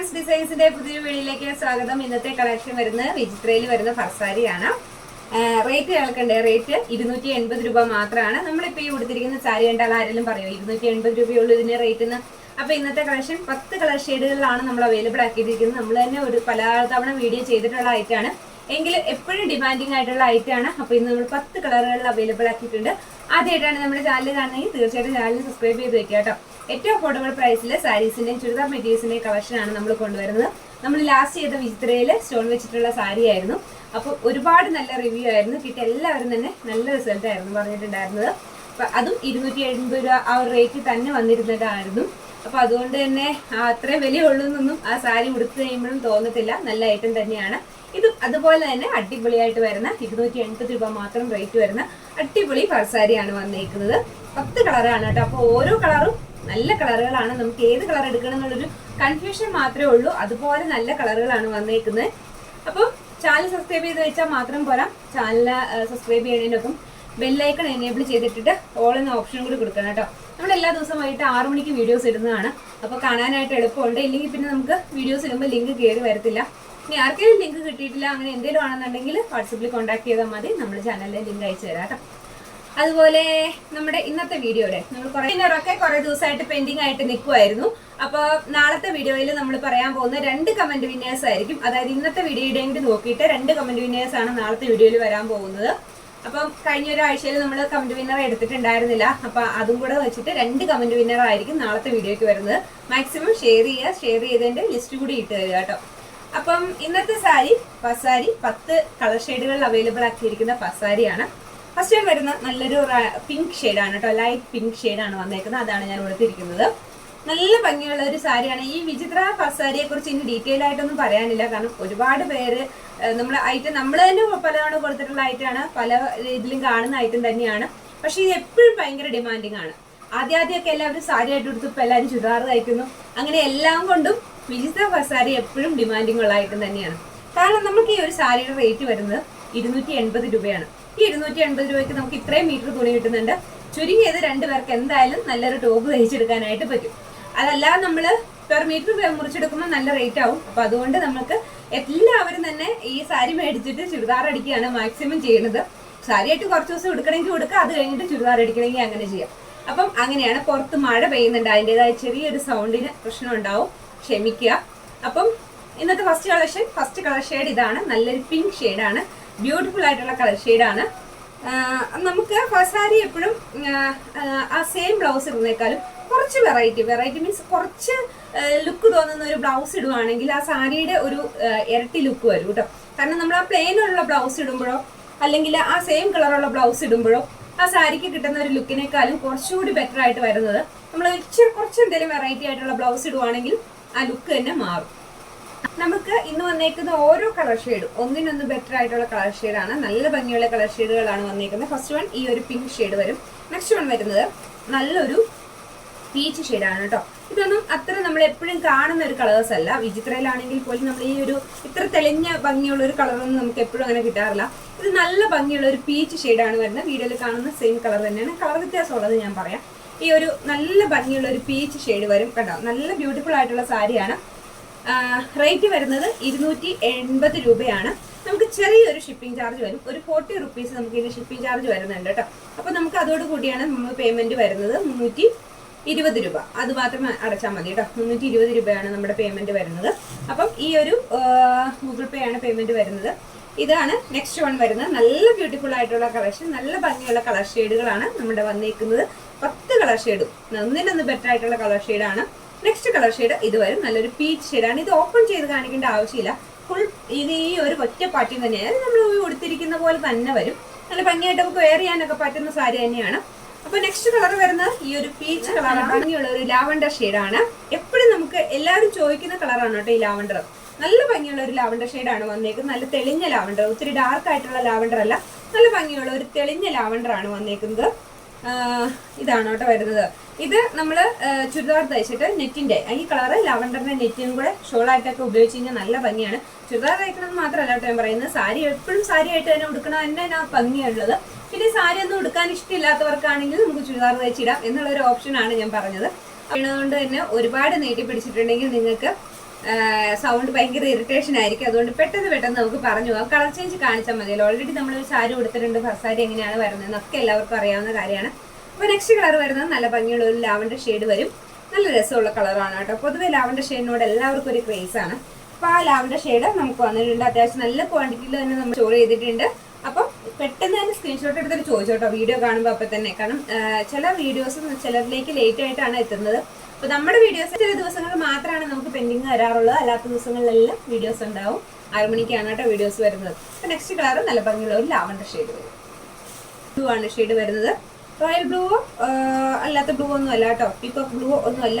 Friends ഡിസൈൻസിന്റെ പുതിയ വീഡിയോയിലേക്ക് സ്വാഗതം. ഇന്നത്തെ കളക്ഷൻ വരുന്നത് വിചിത്രയിൽ വരുന്ന ഫർസാരിയാണ് റേറ്റ് കേൾക്കണ്ടേ? റേറ്റ് ഇരുന്നൂറ്റി എൺപത് രൂപ മാത്രമാണ് നമ്മളിപ്പോൾ ഈ കൊടുത്തിരിക്കുന്ന സാരി കണ്ടാൽ ആരെങ്കിലും പറയുമോ ഇരുന്നൂറ്റി എൺപത് രൂപയുള്ളൂ ഇതിന്റെ റേറ്റ് എന്ന് അപ്പൊ ഇന്നത്തെ കളക്ഷൻ പത്ത് കളർ ഷെയ്ഡുകളിലാണ് നമ്മൾ അവൈലബിൾ ആക്കിയിരിക്കുന്നത് നമ്മൾ തന്നെ ഒരു പല തവണ വീഡിയോ ചെയ്തിട്ടുള്ള ഐറ്റാണ് എങ്കിൽ എപ്പോഴും ഡിമാൻഡിങ് ആയിട്ടുള്ള ഐറ്റാണ് അപ്പൊ ഇന്ന് നമ്മൾ പത്ത് കളറുകളിൽ അവൈലബിൾ ആക്കിയിട്ടുണ്ട്. ആദ്യമായിട്ടാണ് നമ്മുടെ ചാനൽ കാണുന്നതെങ്കിൽ തീർച്ചയായിട്ടും ചാനൽ സബ്സ്ക്രൈബ് ചെയ്ത് വെക്കുക കേട്ടോ. ഏറ്റവും അഫോർഡബിൾ പ്രൈസിൽ സാരീസിന്റെയും ചുരിദാർ മെറ്റീരിയൽസിന്റെയും കളക്ഷനാണ് നമ്മൾ കൊണ്ടുവരുന്നത്. നമ്മൾ ലാസ്റ്റ് ചെയ്ത വിചിത്രയിൽ സ്റ്റോൺ വെച്ചിട്ടുള്ള സാരി ആയിരുന്നു. അപ്പോൾ ഒരുപാട് നല്ല റിവ്യൂ ആയിരുന്നു. കിട്ടിയ എല്ലാവരും തന്നെ നല്ല റിസൾട്ട് ആയിരുന്നു പറഞ്ഞിട്ടുണ്ടായിരുന്നത്. അപ്പൊ അതും ഇരുന്നൂറ്റി എഴുപത് രൂപ ആ ഒരു റേറ്റ് തന്നെ വന്നിരുന്നതായിരുന്നു. അപ്പോൾ അതുകൊണ്ട് തന്നെ അത്രയും വിലയുള്ളൂ ഉള്ളൂന്നൊന്നും ആ സാരി ഉടുത്ത് കഴിയുമ്പോഴും തോന്നത്തില്ല. നല്ല ഐറ്റം തന്നെയാണ്. ഇതും അതുപോലെ തന്നെ അടിപൊളിയായിട്ട് വരുന്ന ഇരുന്നൂറ്റി എൺപത് രൂപ മാത്രം റേറ്റ് വരുന്ന അടിപൊളി പർസാരിയാണ് വന്നേക്കുന്നത്. പത്ത് കളറാണ് കേട്ടോ. അപ്പോൾ ഓരോ കളറും നല്ല കളറുകളാണ് നമുക്ക് ഏത് കളർ എടുക്കണം എന്നുള്ളൊരു കൺഫ്യൂഷൻ മാത്രമേ ഉള്ളൂ. അതുപോലെ നല്ല കളറുകളാണ് വന്നേക്കുന്നത്. അപ്പോൾ ചാനൽ സബ്സ്ക്രൈബ് ചെയ്ത് വെച്ചാൽ മാത്രം പോരാ. ചാനൽ സബ്സ്ക്രൈബ് ചെയ്യുന്നതിനൊപ്പം ബെല്ലൈക്കൺ എനേബിൾ ചെയ്തിട്ടിട്ട് ഓൾ എന്ന ഓപ്ഷൻ കൂടി കൊടുക്കണം കേട്ടോ. നമ്മൾ എല്ലാ ദിവസവും വൈകിട്ട് ആറു മണിക്ക് വീഡിയോസ് ഇടുന്നതാണ്. അപ്പോൾ കാണാനായിട്ട് എളുപ്പമുണ്ട്. ഇല്ലെങ്കിൽ പിന്നെ നമുക്ക് വീഡിയോസ് ഇടുമ്പോൾ ലിങ്ക് കയറി വരത്തില്ല. ഇനി ആർക്കെങ്കിലും ലിങ്ക് കിട്ടിയിട്ടില്ല അങ്ങനെ എന്തെങ്കിലും ആണെന്നുണ്ടെങ്കിൽ വാട്സപ്പിൽ കോൺടാക്ട് ചെയ്താൽ മതി. നമ്മൾ ചാനലിലെ ലിങ്ക് അയച്ചു തരാം കേട്ടോ. അതുപോലെ നമ്മുടെ ഇന്നത്തെ വീഡിയോയുടെ നമ്മൾ കുറേ ഇന്നറൊക്കെ കുറെ ദിവസമായിട്ട് പെൻഡിങ് ആയിട്ട് നിൽക്കുമായിരുന്നു അപ്പോൾ നാളത്തെ വീഡിയോയിൽ നമ്മൾ പറയാൻ പോകുന്ന രണ്ട് കമന്റ് വിന്നേഴ്സ് ആയിരിക്കും. അതായത് ഇന്നത്തെ വീഡിയോയുടെ കൂടി നോക്കിയിട്ട് രണ്ട് കമന്റ് വിന്നേഴ്സ് ആണ് നാളത്തെ വീഡിയോയിൽ വരാൻ പോകുന്നത്. അപ്പം കഴിഞ്ഞ ഒരാഴ്ചയിൽ നമ്മൾ കമന്റ് വിന്നർ എടുത്തിട്ടുണ്ടായിരുന്നില്ല. അപ്പൊ അതും കൂടെ വെച്ചിട്ട് രണ്ട് കമന്റ് വിന്നർ ആയിരിക്കും നാളത്തെ വീഡിയോയ്ക്ക് വരുന്നത്. മാക്സിമം ഷെയർ ചെയ്യുക ഷെയർ ചെയ്തതിന്റെ ലിസ്റ്റ് കൂടി ഇട്ട് തരിക കേട്ടോ. അപ്പം ഇന്നത്തെ സാരി പസാരി പത്ത് കളർ ഷെയ്ഡുകളിൽ അവൈലബിൾ ആക്കിയിരിക്കുന്ന പസാരിയാണ്. ഫസ്റ്റ് ഞാൻ വരുന്ന നല്ലൊരു പിങ്ക് ഷെയ്ഡാണ് കേട്ടോ. ലൈറ്റ് പിങ്ക് ഷെയ്ഡാണ് വന്നേക്കുന്നത്. അതാണ് ഞാൻ ഉടുത്തിരിക്കുന്നത് നല്ല ഭംഗിയുള്ള ഒരു സാരിയാണ്. ഈ വിചിത്ര പസാരിയെ കുറിച്ച് ഇനി ഡീറ്റെയിൽ ആയിട്ടൊന്നും പറയാനില്ല. കാരണം ഒരുപാട് പേര് നമ്മൾ ഐറ്റം നമ്മൾ തന്നെ പലതവണ കൊടുത്തിട്ടുള്ള ഐറ്റാണ് പല ഇതിലും കാണുന്ന ഐറ്റം തന്നെയാണ്. പക്ഷെ ഇത് എപ്പോഴും ഭയങ്കര ഡിമാൻഡിങ് ആണ്. ആദ്യം ആദ്യമൊക്കെ എല്ലാവരും സാരി ആയിട്ട് കൊടുത്തു ഇപ്പൊ എല്ലാവരും ചുരിദാർ തയ്ക്കുന്നു. അങ്ങനെ എല്ലാം കൊണ്ടും വിചിത്ര സാരി എപ്പോഴും ഡിമാൻഡിങ് ഉള്ള ഐറ്റം തന്നെയാണ്. കാരണം നമുക്ക് ഈ ഒരു സാരിയുടെ റേറ്റ് വരുന്നത് ഇരുന്നൂറ്റി എൺപത് രൂപയാണ്. ഈ ഇരുന്നൂറ്റി എൺപത് രൂപയ്ക്ക് നമുക്ക് ഇത്രയും മീറ്റർ തുണി കിട്ടുന്നുണ്ട്. ചുരുങ്ങിയത് രണ്ടു പേർക്ക് എന്തായാലും നല്ലൊരു ടോപ്പ് തയ്ച്ചെടുക്കാനായിട്ട് പറ്റും. അതല്ലാതെ നമ്മൾ പെർ മീറ്റർ മുറിച്ചെടുക്കുമ്പോൾ നല്ല റേറ്റ് ആവും. അപ്പൊ അതുകൊണ്ട് നമുക്ക് എല്ലാവരും തന്നെ ഈ സാരി മേടിച്ചിട്ട് ചുരിദാർ അടിക്കുകയാണ് മാക്സിമം ചെയ്യുന്നത് സാരിയായിട്ട് കുറച്ച് ദിവസം എടുക്കണമെങ്കിൽ എടുക്കുക അത് കഴിഞ്ഞിട്ട് ചുരിദാർ അടിക്കണമെങ്കിൽ അങ്ങനെ ചെയ്യാം. അപ്പം അങ്ങനെയാണ് പുറത്ത് മഴ പെയ്യുന്നുണ്ട്. അതിന്റെതായ ചെറിയൊരു സൗണ്ടിന് പ്രശ്നം ഉണ്ടാവും. ക്ഷമിക്കുക. അപ്പം ഇന്നത്തെ first collection first colour shade ഇതാണ്. നല്ലൊരു പിങ്ക് ഷെയ്ഡാണ് ബ്യൂട്ടിഫുൾ ആയിട്ടുള്ള കളർ ഷെയ്ഡാണ് നമുക്ക് ഫസാരി എപ്പോഴും ആ സെയിം ബ്ലൗസ് ഇടുന്നേക്കാളും കുറച്ച് വെറൈറ്റി വെറൈറ്റി മീൻസ് കുറച്ച് ലുക്ക് തോന്നുന്ന ഒരു ബ്ലൗസ് ഇടുവാണെങ്കിൽ ആ സാരിയുടെ ഒരു ഇരട്ടി ലുക്ക് വരും കേട്ടോ. കാരണം നമ്മൾ ആ പ്ലെയിനുള്ള ബ്ലൗസ് ഇടുമ്പോഴോ അല്ലെങ്കിൽ ആ സെയിം കളറുള്ള ബ്ലൗസ് ഇടുമ്പോഴോ ആ സാരിക്ക് കിട്ടുന്ന ഒരു ലുക്കിനേക്കാളും കുറച്ചുകൂടി ബെറ്റർ ആയിട്ട് വരുന്നത് നമ്മൾ ഇച്ചിരി കുറച്ച് എന്തെങ്കിലും വെറൈറ്റി ആയിട്ടുള്ള ബ്ലൗസ് ഇടുവാണെങ്കിൽ ആ ലുക്ക് തന്നെ മാറും. നമുക്ക് ഇന്ന് വന്നേക്കുന്ന ഓരോ കളർ ഷെയ്ഡും ഒന്നിനൊന്ന് ബെറ്റർ ആയിട്ടുള്ള കളർ ഷെയ്ഡാണ് നല്ല ഭംഗിയുള്ള കളർ ഷെയ്ഡുകളാണ് വന്നേക്കുന്നത്. ഫസ്റ്റ് വൺ ഈ ഒരു പിങ്ക് ഷെയ്ഡ് വരും. നെക്സ്റ്റ് വൺ വരുന്നത് നല്ലൊരു പീച്ച് ഷെയ്ഡാണ് കേട്ടോ ഇതൊന്നും അത്ര നമ്മൾ എപ്പോഴും കാണുന്ന ഒരു കളേഴ്സ് അല്ല. വിചിത്രയിലാണെങ്കിൽ പോലും നമ്മൾ ഈ ഒരു ഇത്ര തെളിഞ്ഞ ഭംഗിയുള്ള ഒരു കളറൊന്നും നമുക്ക് എപ്പോഴും അങ്ങനെ കിട്ടാറില്ല. ഇത് നല്ല ഭംഗിയുള്ള ഒരു പീച്ച് ഷെയ്ഡാണ് വരുന്നത്. വീഡിയോയിൽ കാണുന്ന സെയിം കളർ തന്നെയാണ്. കളർ വ്യത്യാസമുള്ളത് ഞാൻ പറയാം. ഈ ഒരു നല്ല ഭംഗിയുള്ള ഒരു പീച്ച് ഷെയ്ഡ് വരും കേട്ടോ നല്ല ബ്യൂട്ടിഫുൾ ആയിട്ടുള്ള സാരിയാണ്. റേറ്റ് വരുന്നത് ഇരുന്നൂറ്റി എൺപത് രൂപയാണ്. നമുക്ക് ചെറിയൊരു ഷിപ്പിംഗ് ചാർജ് വരും. ഒരു ഫോർട്ടി റുപ്പീസ് നമുക്ക് ഇതിന് ഷിപ്പിംഗ് ചാർജ് വരുന്നുണ്ട് കേട്ടോ. അപ്പോൾ നമുക്ക് അതോട് കൂടിയാണ് നമ്മൾ പേയ്മെന്റ് വരുന്നത് മുന്നൂറ്റി ഇരുപത് രൂപ. അത് മാത്രം അടച്ചാൽ മതി കേട്ടോ. മുന്നൂറ്റി ഇരുപത് രൂപയാണ് നമ്മുടെ പേയ്മെന്റ് വരുന്നത്. അപ്പം ഈ ഒരു ഗൂഗിൾ പേ ആണ് പേയ്മെന്റ് വരുന്നത്. ഇതാണ് നെക്സ്റ്റ് വൺ വരുന്നത്. നല്ല ബ്യൂട്ടിഫുൾ ആയിട്ടുള്ള കളക്ഷൻ നല്ല ഭംഗിയുള്ള കളർ ഷെയ്ഡുകളാണ് നമ്മുടെ വന്നേക്കുന്നത്. പത്ത് കളർ ഷെയ്ഡും ഒന്നിനൊന്ന് ബെറ്റർ ആയിട്ടുള്ള കളർ ഷെയ്ഡാണ് നെക്സ്റ്റ് കളർ ഷെയ്ഡ് ഇത് വരും നല്ലൊരു പീച്ച് ഷെയ്ഡാണ് ഇത് ഓപ്പൺ ചെയ്ത് കാണിക്കേണ്ട ആവശ്യമില്ല. ഫുൾ ഇത് ഈ ഒരു ഒറ്റ പാട്ടി തന്നെയാണ്. നമ്മൾ ഉടുത്തിരിക്കുന്ന പോലെ തന്നെ വരും. നല്ല ഭംഗിയായിട്ട് നമുക്ക് വെയർ ചെയ്യാനൊക്കെ പറ്റുന്ന സാരി തന്നെയാണ്. അപ്പൊ നെക്സ്റ്റ് കളർ വരുന്നത് ഈ ഒരു പീച്ച് കളർ ഭംഗിയുള്ള ഒരു ലാവണ്ടർ ഷെയ്ഡാണ് എപ്പോഴും നമുക്ക് എല്ലാവരും ചോദിക്കുന്ന കളറാണ് കേട്ടോ ഈ ലാവണ്ടർ നല്ല ഭംഗിയുള്ള ഒരു ലാവണ്ടർ ഷെയ്ഡാണ് വന്നേക്കുന്നത്. നല്ല തെളിഞ്ഞ ലാവണ്ടർ ഒത്തിരി ഡാർക്ക് ആയിട്ടുള്ള ലാവണ്ടർ അല്ല. നല്ല ഭംഗിയുള്ള ഒരു തെളിഞ്ഞ ലാവണ്ടർ ആണ് വന്നേക്കുന്നത്. ഇതാണ് കേട്ടോ വരുന്നത്. ഇത് നമ്മൾ ചുരിദാർ തയ്ച്ചിട്ട് നെറ്റിന്റെ ഈ കളറ് ലാവണ്ടറിന്റെ നെറ്റിനും കൂടെ ഷോളായിട്ടൊക്കെ ഉപയോഗിച്ച് കഴിഞ്ഞാൽ നല്ല ഭംഗിയാണ്. ചുരിദാർ തയ്ക്കണമെന്ന് മാത്രമല്ല കേട്ടോ ഞാൻ പറയുന്നത്. സാരി എപ്പോഴും സാരി ആയിട്ട് തന്നെ ഉടുക്കണം തന്നെ ആ ഭംഗിയുള്ളത്. പിന്നെ സാരി ഒന്നും ഉടുക്കാൻ ഇഷ്ടമില്ലാത്തവർക്കാണെങ്കിൽ നമുക്ക് ചുരിദാർ തയ്ച്ചിടാം എന്നുള്ളൊരു ഓപ്ഷനാണ് ഞാൻ പറഞ്ഞത്. അതുകൊണ്ട് തന്നെ ഒരുപാട് നീട്ടി പിടിച്ചിട്ടുണ്ടെങ്കിൽ നിങ്ങൾക്ക് സൗണ്ട് ഭയങ്കര ഇറിറ്റേഷൻ ആയിരിക്കും. അതുകൊണ്ട് പെട്ടെന്ന് പെട്ടെന്ന് നമുക്ക് പറഞ്ഞു പോകാം. കളർ ചേഞ്ച് കാണിച്ചാൽ മതിയല്ലോ ഓൾറെഡി നമ്മൾ ഒരു സാരി കൊടുത്തിട്ടുണ്ട് ഫസാരി എങ്ങനെയാണ് വരുന്നത് ഒക്കെ എല്ലാവർക്കും അറിയാവുന്ന കാര്യമാണ്. അപ്പോൾ നെക്സ്റ്റ് കളർ വരുന്നത് നല്ല ഭംഗിയുള്ള ഒരു ലാവൻഡർ ഷെയ്ഡ് വരും. നല്ല രസമുള്ള കളറാണ് കേട്ടോ. പൊതുവെ ലാവൻഡർ ഷെയ്ഡിനോട് എല്ലാവർക്കും ഒരു ക്രേസ് ആണ്. അപ്പോൾ ആ ലാവൻഡർ ഷെയ്ഡ് നമുക്ക് വന്നിട്ടുണ്ട്. അത്യാവശ്യം നല്ല ക്വാണ്ടിറ്റിയിൽ തന്നെ നമ്മൾ സ്റ്റോർ ചെയ്തിട്ടുണ്ട്. അപ്പം പെട്ടെന്ന് തന്നെ സ്ക്രീൻഷോട്ട് എടുത്തിട്ട് ചോദിച്ചോട്ടോ. വീഡിയോ കാണുമ്പോൾ അപ്പം തന്നെ കാരണം ചില വീഡിയോസ് ചിലരിലേക്ക് ലേറ്റ് ആയിട്ടാണ് എത്തുന്നത്. അപ്പോൾ നമ്മുടെ വീഡിയോസ് ചില ദിവസങ്ങൾ മാത്രമാണ് നമുക്ക് പെൻഡിങ് വരാറുള്ളത്. അല്ലാത്ത ദിവസങ്ങളിലെല്ലാം വീഡിയോസ് ഉണ്ടാവും. ആറ് മണിക്കാണ് കേട്ടോ വീഡിയോസ് വരുന്നത്. അപ്പൊ നെക്സ്റ്റ് കളർ നല്ല ഭംഗിയുള്ള ഒരു ലാവണ്ടർ ഷെയ്ഡ് വരും. ബ്ലൂ ആണ് ഷെയ്ഡ് വരുന്നത്. റോയൽ ബ്ലൂ അല്ലാത്ത ബ്ലൂ ഒന്നും അല്ല കേട്ടോ. പീക്കോക്ക് ബ്ലൂ ഒന്നും അല്ല.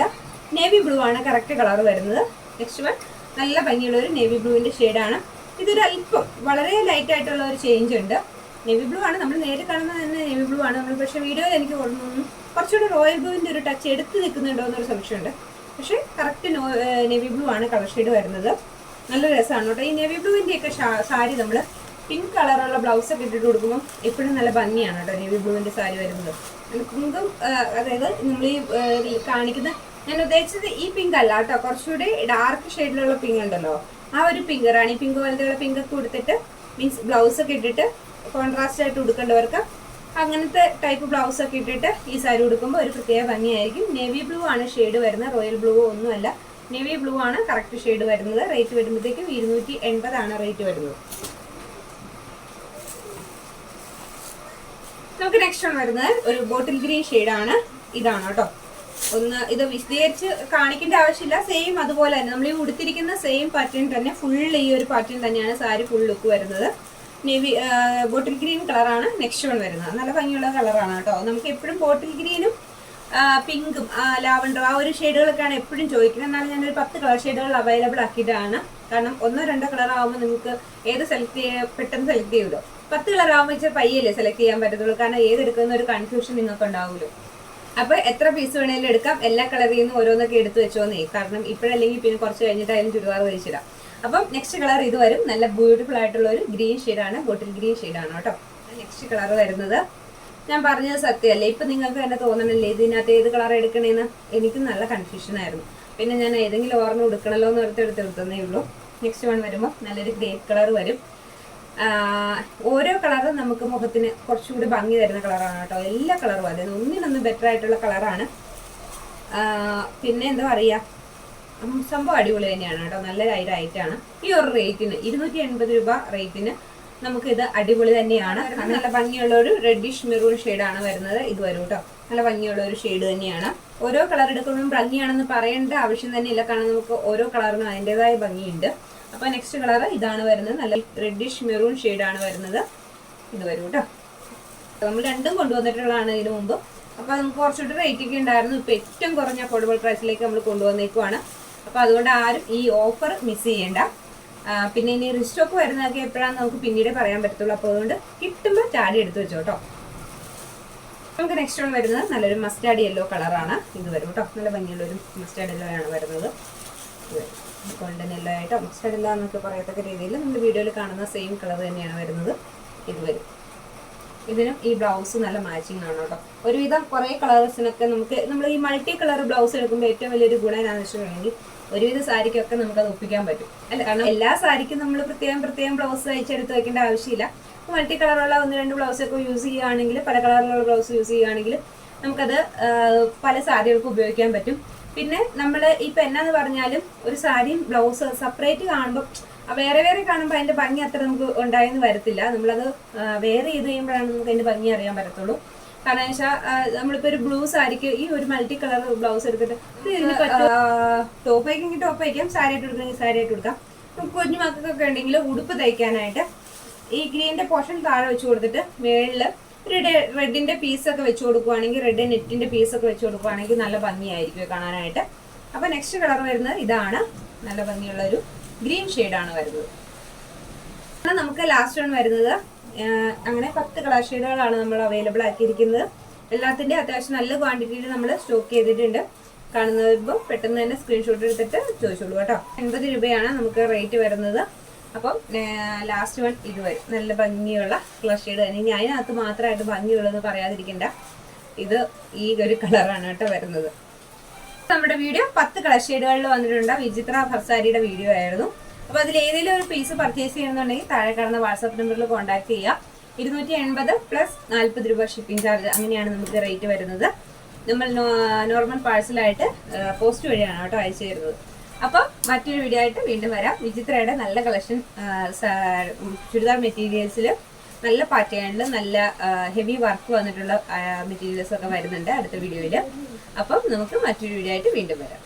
നേവി ബ്ലൂ ആണ് കറക്റ്റ് കളർ വരുന്നത്. നെക്സ്റ്റ് വൺ നല്ല ഭംഗിയുള്ള ഒരു നേവി ബ്ലൂവിന്റെ ഷെയ്ഡാണ് ഇതൊരു അല്പം വളരെ ലൈറ്റ് ആയിട്ടുള്ള ഒരു ചേഞ്ച് ഉണ്ട്. നേവി ബ്ലൂ ആണ്. നമ്മൾ നേരിൽ കാണുന്നത് തന്നെ നേവി ബ്ലൂ ആണ്. നമ്മൾ പക്ഷേ വീഡിയോയിൽ എനിക്ക് തോന്നുന്നു കുറച്ചുകൂടി റോയൽ ബ്ലൂവിന്റെ ഒരു ടച്ച് എടുത്ത് നിൽക്കുന്നുണ്ടോ എന്നൊരു സംശയമുണ്ട് പക്ഷേ കറക്റ്റ് നോ നേവി ബ്ലൂ ആണ് കളർ ഷെയ്ഡ് വരുന്നത്. നല്ല രസമാണ് കേട്ടോ. ഈ നേവി ബ്ലൂവിന്റെ ഒക്കെ സാരി നമ്മൾ പിങ്ക് കളറുള്ള ബ്ലൗസ് ഒക്കെ ഇട്ടിട്ട് കൊടുക്കുമ്പോൾ എപ്പോഴും നല്ല ഭംഗിയാണ് കേട്ടോ നേവി ബ്ലൂവിന്റെ സാരി വരുന്നത്. പിങ്കും അതായത് നമ്മൾ ഈ കാണിക്കുന്ന ഞാൻ ഉദ്ദേശിച്ചത് ഈ പിങ്ക് അല്ല കേട്ടോ. കുറച്ചുകൂടി ഡാർക്ക് ഷെയ്ഡിലുള്ള പിങ്ക് ഉണ്ടല്ലോ. ആ ഒരു പിങ്ക് റാണി. പിങ്ക് പോലത്തെയുള്ള പിങ്ക് ഒക്കെ കൊടുത്തിട്ട് മീൻസ് ബ്ലൗസ് ഒക്കെ ഇട്ടിട്ട് കോൺട്രാസ്റ്റ് ആയിട്ട് ഉടുക്കേണ്ടവർക്ക് അങ്ങനത്തെ ടൈപ്പ് ബ്ലൗസ് ഒക്കെ ഇട്ടിട്ട് ഈ സാരി ഉടുക്കുമ്പോൾ ഒരു പ്രത്യേക ഭംഗിയായിരിക്കും. നേവി ബ്ലൂ ആണ് ഷെയ്ഡ് വരുന്നത് റോയൽ ബ്ലൂ ഒന്നുമല്ല. നേവി ബ്ലൂ ആണ് കറക്റ്റ് ഷെയ്ഡ് വരുന്നത്. റേറ്റ് വരുമ്പോഴത്തേക്കും ഇരുന്നൂറ്റി എൺപതാണ് റേറ്റ് വരുന്നത്. നമുക്ക് നെക്സ്റ്റ് ആണ് വരുന്നത് ഒരു ബോട്ടിൽ ഗ്രീൻ ആണ്. ഇതാണ് കേട്ടോ. ഒന്ന് ഇത് വിശദീകരിച്ച് കാണിക്കേണ്ട ആവശ്യമില്ല. സെയിം അതുപോലെ തന്നെ. നമ്മൾ ഈ ഉടുത്തിരിക്കുന്ന സെയിം പാറ്റേൺ തന്നെ ഫുൾ ഈ ഒരു പാറ്റേൺ തന്നെയാണ് സാരി ഫുൾ ലുക്ക് വരുന്നത്. നേവി ബോട്ടിൽ ഗ്രീൻ കളറാണ് നെക്സ്റ്റ് വൺ വരുന്നത്. നല്ല ഭംഗിയുള്ള കളറാണ് കേട്ടോ. നമുക്ക് എപ്പോഴും ബോട്ടിൽ ഗ്രീനും പിങ്കും ലാവണ്ടറും ആ ഒരു ഷെയ്ഡുകളൊക്കെയാണ് എപ്പോഴും ചോദിക്കുന്നത്. എന്നാലും ഞാനൊരു പത്ത് കളർ ഷെയ്ഡുകൾ അവൈലബിൾ ആക്കിയിട്ടാണ്. കാരണം ഒന്നോ രണ്ടോ കളർ ആകുമ്പോൾ നിങ്ങൾക്ക് ഏത് സെലക്ട് ചെയ്യാൻ പെട്ടെന്ന് സെലക്ട് ചെയ്യുമല്ലോ പത്ത് കളർ ആകുമ്പോൾ വെച്ചാൽ പയ്യല്ലേ സെലക്ട് ചെയ്യാൻ പറ്റത്തുള്ളൂ. കാരണം ഏത് എടുക്കുന്ന ഒരു കൺഫ്യൂഷൻ നിങ്ങൾക്ക് ഉണ്ടാവുമല്ലോ അപ്പൊ എത്ര പീസ് വേണേലും എടുക്കാം. എല്ലാ കളറിൽ നിന്നും ഓരോന്നൊക്കെ എടുത്തു വെച്ചോന്നേ. കാരണം ഇപ്പോഴല്ലെങ്കിൽ പിന്നെ കുറച്ച് കഴിഞ്ഞിട്ടായാലും ചുരിദാർ കഴിച്ചിടാം അപ്പം നെക്സ്റ്റ് കളർ ഇത് വരും. നല്ല ബ്യൂട്ടിഫുൾ ആയിട്ടുള്ള ഒരു ഗ്രീൻ ഷെയ്ഡാണ് ബോട്ടിൽ ഗ്രീൻ ഷെയ്ഡാണ് കേട്ടോ. നെക്സ്റ്റ് കളർ വരുന്നത്. ഞാൻ പറഞ്ഞത് സത്യമല്ലേ? ഇപ്പൊ നിങ്ങൾക്ക് തന്നെ തോന്നണല്ലേ ഇതിനകത്ത് ഏത് കളർ എടുക്കണേന്ന്? എനിക്ക് നല്ല കൺഫ്യൂഷൻ ആയിരുന്നു. പിന്നെ ഞാൻ ഏതെങ്കിലും ഓർമ്മ എടുക്കണല്ലോ എന്ന് ഓർത്ത് എടുത്ത് എടുത്തതേ ഉള്ളൂ. നെക്സ്റ്റ് വൺ വരുമ്പോൾ നല്ലൊരു ഗ്രേ കളർ വരും. ഓരോ കളറും നമുക്ക് മുഖത്തിന് കുറച്ചുകൂടി ഭംഗി തരുന്ന കളറാണ് കേട്ടോ. എല്ലാ കളറും അതായത് ഒന്നിനൊന്ന് ബെറ്റർ ആയിട്ടുള്ള കളറാണ് പിന്നെ എന്താ പറയുക സംഭവം അടിപൊളി തന്നെയാണ് കേട്ടോ. നല്ല ഐറ്റാണ് ഈ ഒരു റേറ്റിന് ഇരുന്നൂറ്റി എൺപത് രൂപ റേറ്റിന് നമുക്ക് ഇത് അടിപൊളി തന്നെയാണ്. നല്ല ഭംഗിയുള്ള ഒരു റെഡിഷ് മെറൂൺ ആണ് വരുന്നത്. ഇത് വരും കേട്ടോ. നല്ല ഭംഗിയുള്ള ഒരു ഷെയ്ഡ് തന്നെയാണ്. ഓരോ കളർ എടുക്കുമ്പോഴും ഭംഗിയാണെന്ന് പറയേണ്ട ആവശ്യം തന്നെ ഇല്ല കാരണം നമുക്ക് ഓരോ കളറിനും അതിന്റെതായ ഭംഗിയുണ്ട്. അപ്പൊ നെക്സ്റ്റ് കളർ ഇതാണ് വരുന്നത്. നല്ല റെഡിഷ് മെറൂൺ ആണ് വരുന്നത്. ഇത് വരും കേട്ടോ. നമ്മൾ രണ്ടും കൊണ്ടുവന്നിട്ടുള്ളതാണ് ഇതിനു മുമ്പ്. അപ്പോൾ നമുക്ക് കുറച്ചുകൂടി റേറ്റ് ഒക്കെ ഉണ്ടായിരുന്നു. ഇപ്പോൾ ഏറ്റവും കുറഞ്ഞ അഫോർഡബിൾ പ്രൈസിലേക്ക് നമ്മൾ കൊണ്ടുവന്നേക്കുവാണ്. അപ്പോൾ അതുകൊണ്ട് ആരും ഈ ഓഫർ മിസ് ചെയ്യേണ്ട. പിന്നെ ഇനി റിസ്റ്റോക്ക് വരുന്നതൊക്കെ എപ്പോഴാണെന്ന് നമുക്ക് പിന്നീട് പറയാൻ പറ്റത്തുള്ളൂ. അപ്പോൾ അതുകൊണ്ട് കിട്ടുമ്പോൾ ചാടി എടുത്ത് വെച്ചോ കേട്ടോ നമുക്ക് നെക്സ്റ്റ് വൺ വരുന്നത് നല്ലൊരു മസ്റ്റാർഡ് യെല്ലോ കളറാണ് ഇത് വരും കേട്ടോ. നല്ല ഭംഗിയുള്ള ഒരു മസ്റ്റാർഡ് യെല്ലോ ആണ് വരുന്നത്. ഗോൾഡൻ യെല്ലോ ആയിട്ടോ. മസ്റ്റാർഡ് യെല്ലോ എന്നൊക്കെ പറയത്തക്ക രീതിയിൽ നമ്മൾ വീഡിയോയിൽ കാണുന്ന സെയിം കളർ തന്നെയാണ് വരുന്നത്. ഇത് വരും. ഇതിനും ഈ ബ്ലൗസ് നല്ല മാച്ചിങ് ആണ് കേട്ടോ. ഒരുവിധം കുറേ കളേഴ്സിനൊക്കെ നമുക്ക് നമ്മൾ ഈ മൾട്ടി കളർ ബ്ലൗസ് എടുക്കുമ്പോൾ ഏറ്റവും വലിയൊരു ഗുണം എന്താണെന്ന് വെച്ചിട്ടുണ്ടെങ്കിൽ ഒരുവിധ സാരിക്കൊക്കെ നമുക്ക് അത് ഒപ്പിക്കാൻ പറ്റും. അല്ല കാരണം എല്ലാ സാരിക്കും നമ്മൾ പ്രത്യേകം പ്രത്യേകം ബ്ലൗസ് അയച്ചെടുത്ത് വെക്കേണ്ട ആവശ്യമില്ല. മൾട്ടി കളറുള്ള ഒന്ന് രണ്ട് ബ്ലൗസ് ഒക്കെ യൂസ് ചെയ്യുകയാണെങ്കിൽ പല കളറിലുള്ള ബ്ലൗസ് യൂസ് ചെയ്യുകയാണെങ്കിൽ നമുക്കത് പല സാരികൾക്ക് ഉപയോഗിക്കാൻ പറ്റും. പിന്നെ നമ്മൾ ഇപ്പം എന്നാന്ന് പറഞ്ഞാലും ഒരു സാരിയും ബ്ലൗസ് സെപ്പറേറ്റ് കാണുമ്പോൾ വേറെ വേറെ കാണുമ്പോൾ അതിന്റെ ഭംഗി അത്ര നമുക്ക് ഉണ്ടായെന്ന് വരത്തില്ല. നമ്മളത് വേറെ ചെയ്ത് കഴിയുമ്പോഴാണ് നമുക്ക് അതിന്റെ ഭംഗി അറിയാൻ പറ്റത്തുള്ളൂ. കാരണം വെച്ചാൽ നമ്മളിപ്പോ ഒരു ബ്ലൂ സാരിക്ക് ഈ ഒരു മൾട്ടി കളർ ബ്ലൗസ് എടുത്തിട്ട് ടോപ്പ് ആയിക്കെങ്കിൽ ടോപ്പ് ആയിരിക്കാം സാരി ആയിട്ട് എടുക്കണമെങ്കിൽ സാരി ആയിട്ട് കൊടുക്കാം നമുക്ക് കുഞ്ഞു മക്കൾക്കൊക്കെ ഉണ്ടെങ്കിൽ ഉടുപ്പ് തയ്ക്കാനായിട്ട് ഈ ഗ്രീനിന്റെ പോർഷൻ താഴെ വെച്ച് കൊടുത്തിട്ട് മേളിൽ ഒരു റെഡിന്റെ ഒക്കെ വെച്ച് കൊടുക്കുവാണെങ്കിൽ റെഡ് നെറ്റിന്റെ പീസ് ഒക്കെ വെച്ച് കൊടുക്കുവാണെങ്കിൽ നല്ല ഭംഗിയായിരിക്കും കാണാനായിട്ട്. അപ്പൊ നെക്സ്റ്റ് കളർ വരുന്നത് ഇതാണ്. നല്ല ഭംഗിയുള്ള ഒരു ഗ്രീൻ ആണ് വരുന്നത്. നമുക്ക് ലാസ്റ്റ് വൺ വരുന്നത് അങ്ങനെ പത്ത് കളർ ഷെയ്ഡുകളാണ് നമ്മൾ അവൈലബിൾ ആക്കിയിരിക്കുന്നത്. എല്ലാത്തിന്റെ അത്യാവശ്യം നല്ല ക്വാണ്ടിറ്റിയിൽ നമ്മൾ സ്റ്റോക്ക് ചെയ്തിട്ടുണ്ട്. കാണുന്നപ്പോൾ പെട്ടെന്ന് തന്നെ സ്ക്രീൻഷോട്ട് എടുത്തിട്ട് ചോദിച്ചോളൂ കേട്ടോ. എൺപത് രൂപയാണ് നമുക്ക് റേറ്റ് വരുന്നത്. അപ്പം ലാസ്റ്റ് വൺ ഇത് വരും നല്ല ഭംഗിയുള്ള കളർ ഷെയ്ഡ് തന്നെ. ഇനി അതിനകത്ത് മാത്രമായിട്ട് ഭംഗിയുള്ളത് പറയാതിരിക്കണ്ട. ഇത് ഈ ഒരു കളറാണ് കേട്ടോ വരുന്നത്. നമ്മുടെ വീഡിയോ പത്ത് കളർ ഷെയ്ഡുകളിൽ വന്നിട്ടുണ്ട്. വിചിത്ര ഭർസാരിയുടെ വീഡിയോ ആയിരുന്നു. അപ്പോൾ അതിൽ ഏതെങ്കിലും ഒരു പീസ് പർച്ചേസ് ചെയ്യണമെന്നുണ്ടെങ്കിൽ താഴെ കാണുന്ന വാട്സാപ്പ് നമ്പറിൽ കോൺടാക്ട് ചെയ്യുക ഇരുന്നൂറ്റി എൺപത് പ്ലസ് നാൽപ്പത് രൂപ ഷിപ്പിംഗ് ചാർജ് അങ്ങനെയാണ് നമുക്ക് റേറ്റ് വരുന്നത്. നമ്മൾ നോർമൽ പാഴ്സലായിട്ട് പോസ്റ്റ് വഴിയാണ് കേട്ടോ അയച്ചു തരുന്നത്. അപ്പോൾ മറ്റൊരു വീഡിയോ ആയിട്ട് വീണ്ടും വരാം. വിചിത്രയുടെ നല്ല കളക്ഷൻ ചുരിദാർ മെറ്റീരിയൽസിൽ നല്ല പാറ്റേണിൽ നല്ല ഹെവി വർക്ക് വന്നിട്ടുള്ള മെറ്റീരിയൽസ് ഒക്കെ വരുന്നുണ്ട് അടുത്ത വീഡിയോയിൽ അപ്പം നമുക്ക് മറ്റൊരു വീഡിയോ ആയിട്ട് വീണ്ടും വരാം.